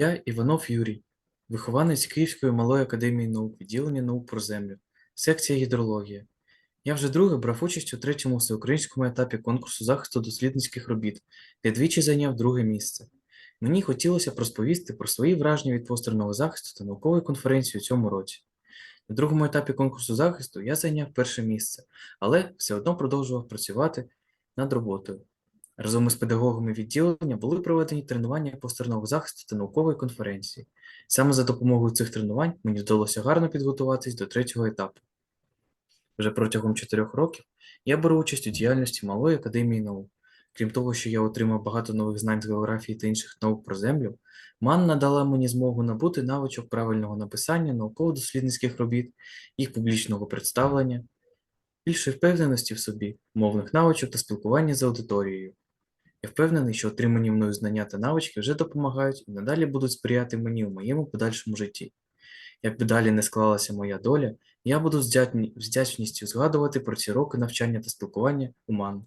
Я Іванов Юрій, вихованець Київської малої академії наук, відділення наук про землю, секція гідрологія. Я вже друге брав участь у третьому всеукраїнському етапі конкурсу захисту дослідницьких робіт, де двічі зайняв друге місце. Мені хотілося б розповісти про свої враження від постерного захисту та наукової конференції у цьому році. На другому етапі конкурсу захисту я зайняв перше місце, але все одно продовжував працювати над роботою. Разом із педагогами відділення були проведені тренування постерного захисту та наукової конференції. Саме за допомогою цих тренувань мені вдалося гарно підготуватись до третього етапу. Вже протягом чотирьох років я беру участь у діяльності Малої академії наук. Крім того, що я отримав багато нових знань з географії та інших наук про землю, МАН надала мені змогу набути навичок правильного написання науково-дослідницьких робіт, їх публічного представлення, більшої впевненості в собі, мовних навичок та спілкування з аудиторією. Я впевнений, що отримані мною знання та навички вже допомагають і надалі будуть сприяти мені у моєму подальшому житті. Якби далі не склалася моя доля, я буду з вдячністю згадувати про ці роки навчання та спілкування у МАН.